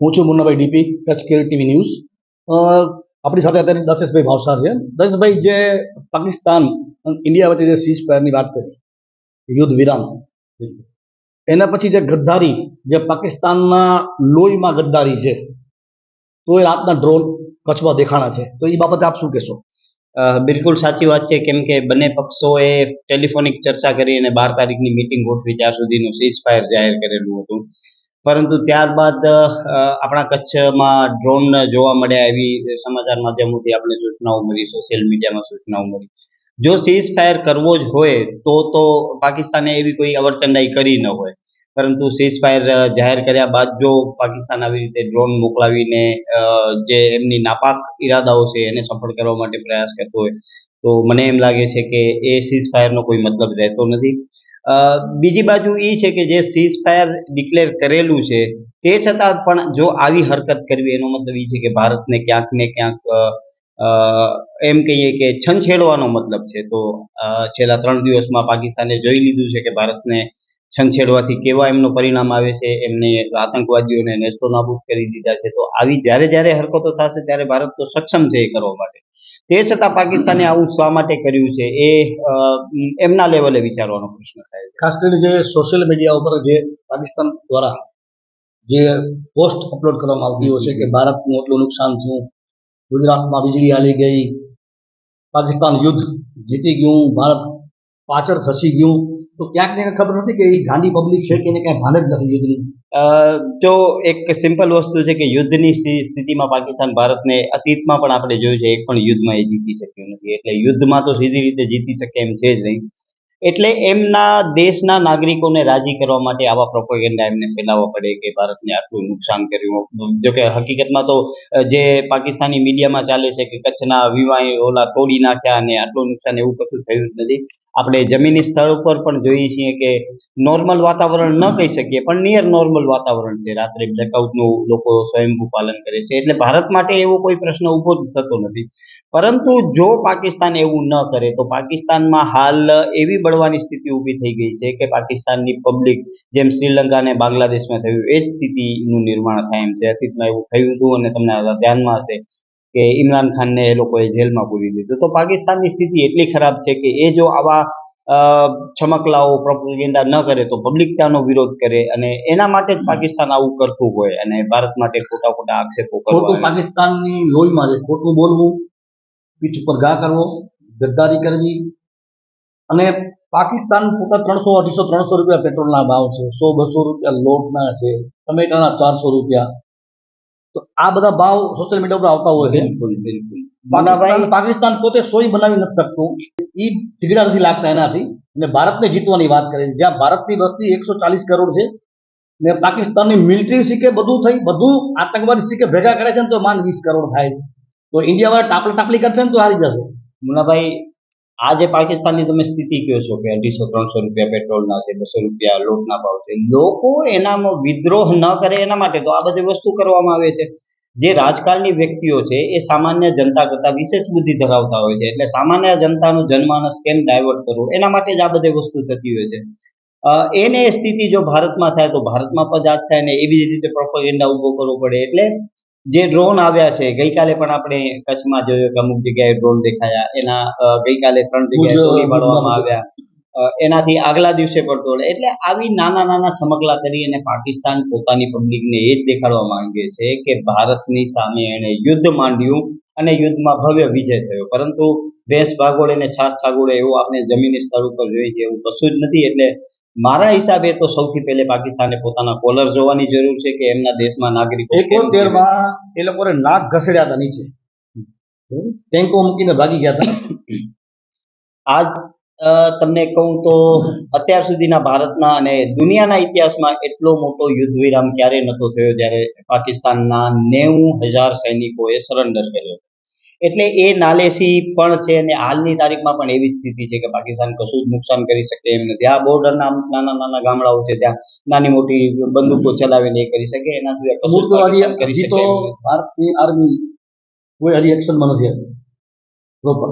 હું છું Munnabhai DP Kutch care TV news આપણી સાથે અત્યારે દશેશભાઈ ભાવસાર છે. દશેશભાઈ, જે પાકિસ્તાન ઇન્ડિયા વચ્ચે જે સીઝ ફાયરની વાત કરી, યુદ્ધ વિરામ. એના પછી જે ગદ્દારી, જે પાકિસ્તાનના લોહીમાં ગદ્દારી છે, તો એ રાતના ડ્રોન કચ્છમાં દેખાણા છે. તો એ બાબતે આપ શું કહેશો? બિલકુલ સાચી વાત છે. કેમ કે બંને પક્ષોએ ટેલિફોનિક ચર્ચા કરી અને બાર તારીખની મિટિંગ ગોઠવી ત્યાર સુધીનું સીઝ ફાયર જાહેર કરેલું હતું. પરંતુ ત્યારબાદ આપણા કચ્છમાં ડ્રોન જોવા મળ્યા એવી સમાચાર માધ્યમોથી આપણે સૂચનાઓ મળી સોશિયલ મીડિયામાં સૂચનાઓ મળી. જો સીઝ ફાયર કરવો જ હોય, તો તો પાકિસ્તાને એવી કોઈ અવરચંડાઈ કરી ન હોય. પરંતુ સીઝ ફાયર જાહેર કર્યા બાદ જો પાકિસ્તાન આવી રીતે ડ્રોન મોકલાવીને જે એમની નાપાક ઈરાદાઓ છે, એને સફળ કરવા માટે પ્રયાસ કરતો હોય, તો મને એમ લાગે છે કે એ સીઝ ફાયરનો કોઈ મતલબ રહેતો નથી. બીજી બાજુ એ છે કે જે સીઝ ફાયર ડિક્લેર કરેલું છે, તે છતાં પણ જો આવી હરકત કરવી, એનો મતલબ એ છે કે ભારતને ક્યાંક ને ક્યાંક એમ કહીએ કે છંછેડવાનો મતલબ છે. તો છેલ્લા ત્રણ દિવસમાં પાકિસ્તાને જોઈ લીધું છે કે ભારતને છંછેડવાથી કેવા એમનું પરિણામ આવે છે, એમને આતંકવાદીઓને નેસ્તો નાબૂદ કરી દીધા છે. તો આવી જ્યારે જ્યારે હરકતો થશે, ત્યારે ભારત તો સક્ષમ છે એ કરવા માટે. તે છતાં પાકિસ્તાને આવું શા માટે કર્યું છે એ એમના લેવલે વિચારવાનો પ્રશ્ન થાય ખાસ કરીને જે સોશિયલ મીડિયા ઉપર જે પાકિસ્તાન દ્વારા જે પોસ્ટ અપલોડ કરવામાં આવતી હોય છે કે ભારતનું એટલું નુકસાન થયું, ગુજરાતમાં વીજળી હાલી ગઈ, પાકિસ્તાન યુદ્ધ જીતી ગયું, ભારત પાછળ ખસી ગયું તો ક્યાંક ને ખબર નથી કે એ ગાંધી પબ્લિક છે કે એને કાંઈ ભાન જ નથી યુદ્ધની? જો એક સિમ્પલ વસ્તુ છે કે યુદ્ધની સ્થિ- સ્થિતિમાં પાકિસ્તાન ભારતને અતીતમાં પણ આપણે જોયું છે, એક પણ યુદ્ધમાં એ જીતી શક્યું નથી. એટલે યુદ્ધમાં તો સીધી રીતે જીતી શકે એમ છે જ નહીં. એટલે એમના દેશના નાગરિકોને રાજી કરવા માટે આવા પ્રોપોગેન્ડા એમને ફેલાવવા પડે કે ભારતને આટલું નુકસાન કર્યું. જોકે હકીકતમાં તો જે પાકિસ્તાની મીડિયામાં ચાલે છે કે કચ્છના વિવાય ઓલા તોડી નાખ્યા અને આટલું નુકસાન એવું કશું થયું જ નથી. આપણે જમીની સ્થળ ઉપર પણ જોઈએ છીએ કે નોર્મલ વાતાવરણ ન કહી શકીએ, પણ નિયર નોર્મલ વાતાવરણ છે. રાત્રે બ્લેકઆઉટનું લોકો સ્વયંભૂ પાલન કરે છે. એટલે ભારત માટે એવો કોઈ પ્રશ્ન ઊભો થતો નથી. પરંતુ જો પાકિસ્તાન એવું ન કરે તો પાકિસ્તાનમાં હાલ એવી બળવાની સ્થિતિ ઊભી થઈ ગઈ છે કે પાકિસ્તાનની પબ્લિક જેમ શ્રીલંકા અને બાંગ્લાદેશમાં થયું એ જ સ્થિતિનું નિર્માણ થાય એમ છે. અતીતમાં એવું થયું હતું અને તમને ધ્યાનમાં હશે કે ઇમરાન ખાનને એ લોકોએ જેલમાં પૂરી દીધું. તો પાકિસ્તાનની સ્થિતિ એટલી ખરાબ છે કે એ જો આવા છમકલાઓ પ્રોપેગેન્ડા ન કરે તો પબ્લિક ત્યાંનો વિરોધ કરે અને એના માટે જ પાકિસ્તાન આવું કરતું હોય અને ભારત માટે ખોટા ખોટા આક્ષેપો કરવા પાકિસ્તાનની લોહીમાં છે ખોટું બોલવું પીઠ ઉપર ઘા કરવો ગદ્દારી કરવી અને પાકિસ્તાન પોતા ત્રણસો અઢીસો ત્રણસો રૂપિયા પેટ્રોલના ભાવ છે સો બસો રૂપિયા લોટના છે ટમેટાના ચારસો રૂપિયા. તો આ બધા ભાવ સોશિયલ મીડિયા ઉપર આવતા હોય છે. બિલકુલ પાકિસ્તાન પોતે સોય બનાવી નથી શકતું. એ ઠીકડા નથી લાગતા એનાથી. અને ભારતને જીતવાની વાત કરે છે જ્યાં ભારતની વસ્તી એકસો ચાલીસ કરોડ છે ને પાકિસ્તાનની મિલિટરી શીખે બધું થઈ બધું આતંકવાદી શીખે ભેગા કરે છે ને તો માન વીસ કરોડ થાય. તો ઇન્ડિયા વાળા ટાપલા ટાપલી કરશે ને તો હારી જશે. મુનાભાઈ આ જે પાકિસ્તાનની તમે સ્થિતિ કહો છો કે અઢીસો, ત્રણસો રૂપિયા પેટ્રોલના છે, બસો રૂપિયા લોટના ભાવ છે? લોકો એનામાં વિદ્રોહ ન કરે એના માટે તો આ બધી વસ્તુ કરવામાં આવે છે. જે રાજકારણી વ્યક્તિઓ છે એ સામાન્ય જનતા કરતાં વિશેષ બુદ્ધિ ધરાવતા હોય છે. એટલે સામાન્ય જનતાનું જનમાનસ કેમ ડાયવર્ટ કરવું? એના માટે જ આ બધી વસ્તુ થતી હોય છે. એને સ્થિતિ જો ભારતમાં થાય તો ભારતમાં પણ આ જ થાય ને એવી જ રીતે પ્રોપેગેન્ડા ઊભો કરવો પડે. એટલે જે ડ્રોન આવ્યા છે ગઈકાલે પણ આપણે કચ્છમાં જોયું કે અમુક જગ્યાએ ડ્રોન દેખાયા. એના ગઈકાલે ત્રણ જગ્યાએ તોડી પાડવામાં આવ્યા. એનાથી આગલા દિવસે પણ તોડે એટલે આવી નાના નાના છમકલા કરી અને પાકિસ્તાન પોતાની પબ્લિકને એ જ દેખાડવા માંગે છે કે ભારતની સામે એણે યુદ્ધ માંડ્યું અને યુદ્ધમાં ભવ્ય વિજય થયો. પરંતુ ભેંસ ભાગોળે અને છાસ છાગોળે એવું આપણે જમીની સ્થળ ઉપર જોઈએ છે એવું કશું જ નથી. એટલે મારા હિસાબે તો સૌથી પહેલે પાકિસ્તાને પોતાના કોલર જોવાની જરૂર છે કે એમના દેશમાં નાગરિકો એ લોકોને નાક ઘસડ્યા હતા નીચે. ટેન્કો મૂકીને ભાગી ગયા હતા. આજ તમને કહું તો અત્યાર સુધીના ભારતના અને દુનિયાના ઇતિહાસમાં એટલો મોટો યુદ્ધ વિરામ ક્યારે નહોતો થયો જ્યારે પાકિસ્તાનના નેવું હજાર સૈનિકોએ સરેન્ડર કર્યો. એટલે એ નાલેસી પણ છે અને હાલની તારીખમાં પણ એવી સ્થિતિ છે કે પાકિસ્તાન કશું જ નુકસાન કરી શકે એમ નથી. આ બોર્ડરના નાના નાના ગામડાઓ છે ત્યાં નાની મોટી બંદૂકો ચલાવીને એ કરી શકે એના સિવાય કરી તો ભારતની આર્મી કોઈ હજી એક્શનમાં નથી આવી. પ્રોપર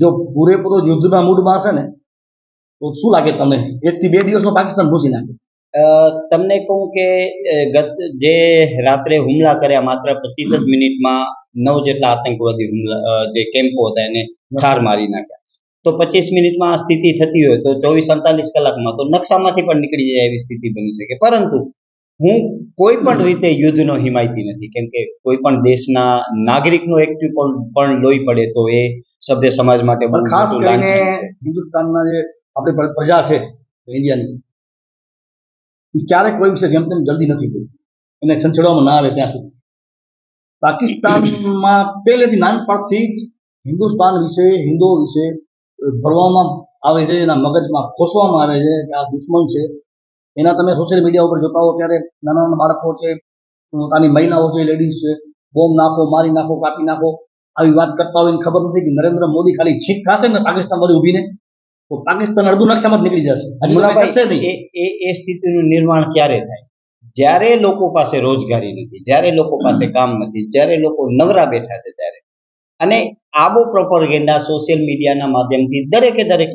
જો પૂરેપૂરો યુદ્ધના મૂડમાં હશે ને તો શું લાગે તમને? એકથી બે દિવસમાં પાકિસ્તાન ભૂસી નાખે. તમને કહું કે ગત જે રાત્રે હુમલા કર્યા માત્ર પચીસ જ મિનિટમાં નવ જેટલા આતંકવાદી હુમલા જે કેમ્પો હતા એને ઠાર મારી નાખ્યા. તો પચીસ મિનિટમાં આ સ્થિતિ થતી હોય તો ચોવીસ અડતાલીસ કલાકમાં તો નકશામાંથી પણ નીકળી જાય એવી સ્થિતિ બની શકે. પરંતુ હું કોઈ પણ રીતે યુદ્ધનો હિમાયતી નથી. કેમ કે કોઈ પણ દેશના નાગરિકનો એક પણ લોહી પડે તો એ સભ્ય સમાજ માટે ખાસ કરીને હિન્દુસ્તાનના જે આપણી પ્ર- પ્રજા છે ઇન્ડિયાની ક્યારેક કોઈ વિશે જેમ તેમ જલ્દી નથી થઈ એને છંછેડવામાં ના આવે ત્યાં સુધી પાકિસ્તાનમાં પહેલેથી નાનપણથી જ હિન્દુસ્તાન વિશે, હિન્દુઓ વિશે ભરવામાં આવે છે, એના મગજમાં ખોસવામાં આવે છે કે આ દુશ્મન છે. એના તમે સોશિયલ મીડિયા ઉપર જોતા હો ત્યારે નાના નાના બાળકો છે પોતાની મહિલાઓ છે લેડીઝ છે, બોમ્બ નાખો, મારી નાખો, કાપી નાખો. આવી વાત કરતા હોય ખબર નથી કે નરેન્દ્ર મોદી ખાલી છીક ખાશે ને પાકિસ્તાન બધું ઊભીને? તો પાકિસ્તાન અડધું નકશામાં નીકળી જશે. એ એ સ્થિતિનું નિર્માણ ક્યારે થાય? જ્યારે લોકો પાસે રોજગારી નથી જ્યારે લોકો પાસે કામ નથી જ્યારે લોકો નવરા બેઠા છે ત્યારે. અને આવો પ્રોપરગેન્ડા સોશિયલ મીડિયાના માધ્યમથી દરેકે દરેક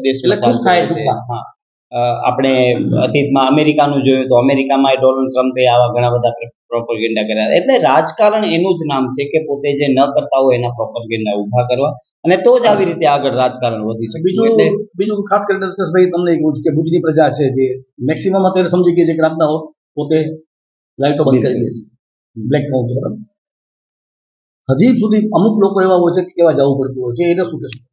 અ, આપણે અતીતમાં અમેરિકાનું જોયું તો અમેરિકામાં ડોનાલ્ડ ટ્રમ્પે આવા ઘણા બધા પ્રોપરગેન્ડા કર્યા એટલે રાજકારણ એનું જ નામ છે કે પોતે જે ન કરતા હોય એના પ્રોપરગેન્ડા ઊભા કરવા. અને તો જ આવી રીતે આગળ રાજકારણ વધી શકે. બીજું એટલે બીજું ખાસ કરીને ભાઈ તમને એ કહું કે ભુજની પ્રજા છે જે મેક્સિમમ અત્યારે સમજી ગઈ છે કે રાતના હો- પોતે લાઇટો બંધ કરી દે છે. બ્લેક આઉટ બરાબર હજી સુધી અમુક લોકો એવા હોય છે કે કેવા જવું પડતું હોય છે એને શું કહેશું?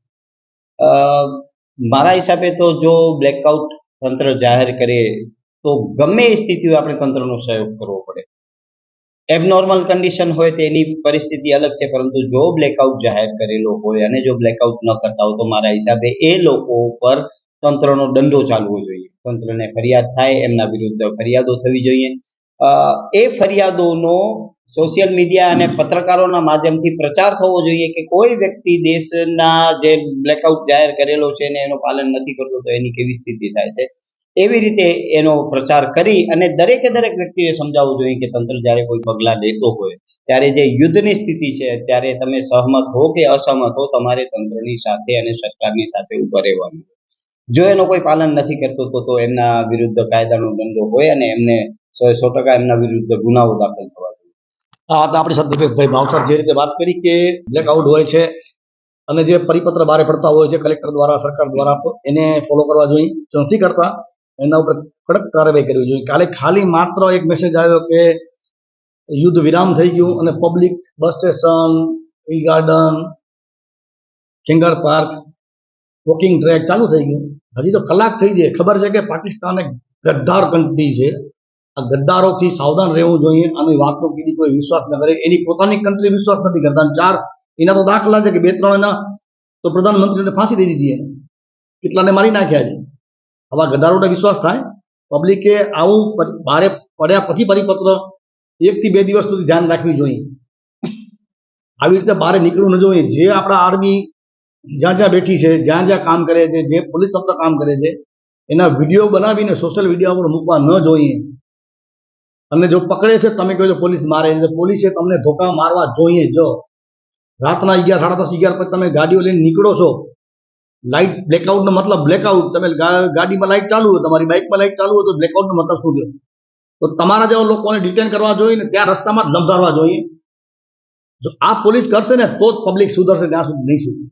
મારા હિસાબે તો જો બ્લેકઆઉટ તંત્ર જાહેર કરે તો ગમે એ સ્થિતિ આપણે તંત્રનો સહયોગ કરવો પડે. એબનોર્મલ કન્ડિશન હોય તેની પરિસ્થિતિ અલગ છે, પરંતુ જો બ્લેકઆઉટ જાહેર કરેલો હોય અને જો બ્લેકઆઉટ ન કરતા હોય તો મારા હિસાબે એ લોકો ઉપર તંત્રનો દંડો ચાલવો જોઈએ. તંત્રને ફરિયાદ થાય, એમના વિરુદ્ધ ફરિયાદો થવી જોઈએ. એ ફરિયાદોનો સોશિયલ મીડિયા અને પત્રકારોના માધ્યમથી પ્રચાર થવો જોઈએ કે કોઈ વ્યક્તિ દેશના જે બ્લેકઆઉટ જાહેર કરેલો છે ને એનું પાલન નથી કરતો, તો એની કેવી સ્થિતિ થાય છે? એવી રીતે એનો પ્રચાર કરી અને દરેકે દરેક વ્યક્તિએ સમજાવવું જોઈએ કે તંત્ર જ્યારે કોઈ પગલાં લેતો હોય, ત્યારે જે યુદ્ધની સ્થિતિ છે, ત્યારે તમે સહમત હો કે અસહમત હો, તમારે તંત્રની સાથે અને સરકારની સાથે ઊભા રહેવાનું જો એનો કોઈ પાલન નથી કરતો, તો તો એમના વિરુદ્ધ કાયદાનો દંડો હોય અને એમને સો સો ટકા એમના વિરુદ્ધ ગુનાઓ દાખલ થવા જોઈએ. આ આપણે આપણી માવતર જે રીતે વાત કરી કે બ્લેકઆઉટ હોય છે અને જે પરિપત્ર બહાર પડતા હોય છે કલેક્ટર દ્વારા, સરકાર દ્વારા, એને ફોલો કરવા જોઈએ. જો નથી કરતા. એના ઉપર કડક કાર્યવાહી કરવી જોઈએ. કાલે ખાલી માત્ર એક મેસેજ આવ્યો કે યુદ્ધ વિરામ થઈ ગયું અને પબ્લિક બસ સ્ટેશન ઈ garden Khengar park walking track ચાલુ થઈ ગયું. હજી તો કલાક થઈ જાય ખબર છે કે પાકિસ્તાન એક ગદ્દાર કન્ટ્રી છે. આ ગદ્દારોથી સાવધાન રહેવું જોઈએ. અને વાતનો કીધી કોઈ વિશ્વાસ ન કરે. એની પોતાની કન્ટ્રી વિશ્વાસ નથી કરતા. ચાર, એના તો દાખલા છે કે બે, ત્રણ એના તો પ્રધાનમંત્રીને ફાંસી દીધી એને કેટલાને મારી નાખ્યા છે. આવા ગદારોને વિશ્વાસ થાય? પબ્લિકે આવું બારે પડ્યા પછી પરિપત્ર એકથી બે દિવસ સુધી ધ્યાન રાખવી જોઈએ. આવી રીતે બહાર નીકળવું ન જોઈએ. જે આપણા આર્મી જ્યાં જ્યાં બેઠી છે, જ્યાં જ્યાં કામ કરે છે, જે પોલીસ તંત્ર કામ કરે છે, એના વીડિયો બનાવીને સોશિયલ મીડિયા ઉપર મૂકવા ન જોઈએ. તમને જો પકડે છે, તમે કહો છો પોલીસ મારે. પોલીસે તમને ધોકા મારવા જોઈએ જો. રાતના અગિયાર, સાડા દસ, અગિયાર પછી તમે ગાડીઓ લઈને નીકળો છો લાઇટ બ્લેકઆઉટનો મતલબ બ્લેકઆઉટ તમે ગાડીમાં લાઇટ ચાલુ હોય, તમારી બાઇકમાં લાઇટ ચાલુ હોય તો બ્લેકઆઉટનો મતલબ શું થયો તો તમારા જેવા લોકોને ડિટેન કરવા જોઈએ ને ત્યાં રસ્તામાં જ લંબાડવા જોઈએ. જો આ પોલીસ કરશે ને, તો જ પબ્લિક સુધરશે, ત્યાં સુધી નહીં સુધરે